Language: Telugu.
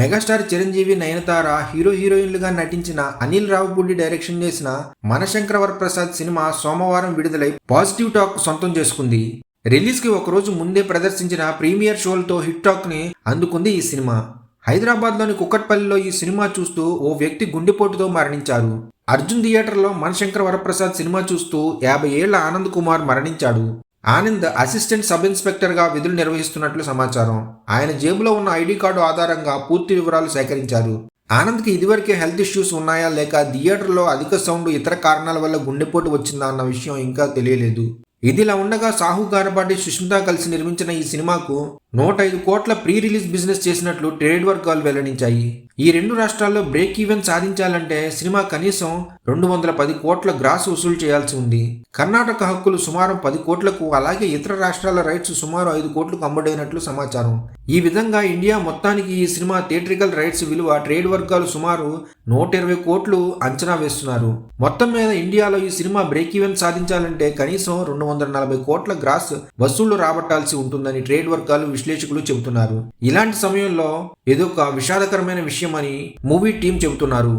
మెగాస్టార్ చిరంజీవి నయనతార హీరో హీరోయిన్లుగా నటించిన అనిల్ రావుపూడి డైరెక్షన్ చేసిన మనశంకర వరప్రసాద్ సినిమా సోమవారం విడుదలై పాజిటివ్ టాక్ సొంతం చేసుకుంది. రిలీజ్కి ఒకరోజు ముందే ప్రదర్శించిన ప్రీమియర్ షోలతో హిట్ టాక్ని అందుకుంది ఈ సినిమా. హైదరాబాద్లోని కుక్కట్పల్లిలో ఈ సినిమా చూస్తూ ఓ వ్యక్తి గుండెపోటుతో మరణించారు. అర్జున్ థియేటర్లో మనశంకర వరప్రసాద్ సినిమా చూస్తూ యాభై ఏళ్ళ ఆనంద్ కుమార్ మరణించాడు. ఆనంద్ అసిస్టెంట్ సబ్ ఇన్స్పెక్టర్గా విధులు నిర్వహిస్తున్నట్లు సమాచారం. ఆయన జేబులో ఉన్న ఐడి కార్డు ఆధారంగా పూర్తి వివరాలు సేకరించారు. ఆనంద్కి ఇదివరకే హెల్త్ ఇష్యూస్ ఉన్నాయా లేక థియేటర్లో అధిక సౌండ్ ఇతర కారణాల వల్ల గుండెపోటు వచ్చిందా అన్న విషయం ఇంకా తెలియలేదు. ఇదిలా ఉండగా సాహు గారపాటి సుష్మిత కలిసి నిర్మించిన ఈ సినిమాకు నూట ఐదు కోట్ల ప్రీ రిలీజ్ బిజినెస్ చేసినట్లు ట్రేడ్ వర్గాలు వెల్లడించాయి. ఈ రెండు రాష్ట్రాల్లో బ్రేక్ ఈవెన్ సాధించాలంటే సినిమా కనీసం రెండు వందల పది కోట్ల గ్రాస్ వసూలు చేయాల్సి ఉంది. కర్ణాటక హక్కులు సుమారు పది కోట్లకు అలాగే ఇతర రాష్ట్రాల రైట్స్ సుమారు ఐదు కోట్లకు అమ్ముడైనట్లు సమాచారం. ఈ విధంగా ఇండియా మొత్తానికి ఈ సినిమా థియేట్రికల్ రైట్స్ విలువ ట్రేడ్ వర్గాలు సుమారు నూట ఇరవై కోట్లు అంచనా వేస్తున్నారు. మొత్తం మీద ఇండియాలో ఈ సినిమా బ్రేక్ ఈవెన్ సాధించాలంటే కనీసం రెండు వందల నలభై కోట్ల గ్రాస్ వసూళ్ళు రాబట్టాల్సి ఉంటుందని ట్రేడ్ వర్గాలు విశ్లేషకులు చెబుతున్నారు. ఇలాంటి సమయంలో ఏదో ఒక విషాదకరమైన విషయం అని మూవీ టీం చెబుతున్నారు.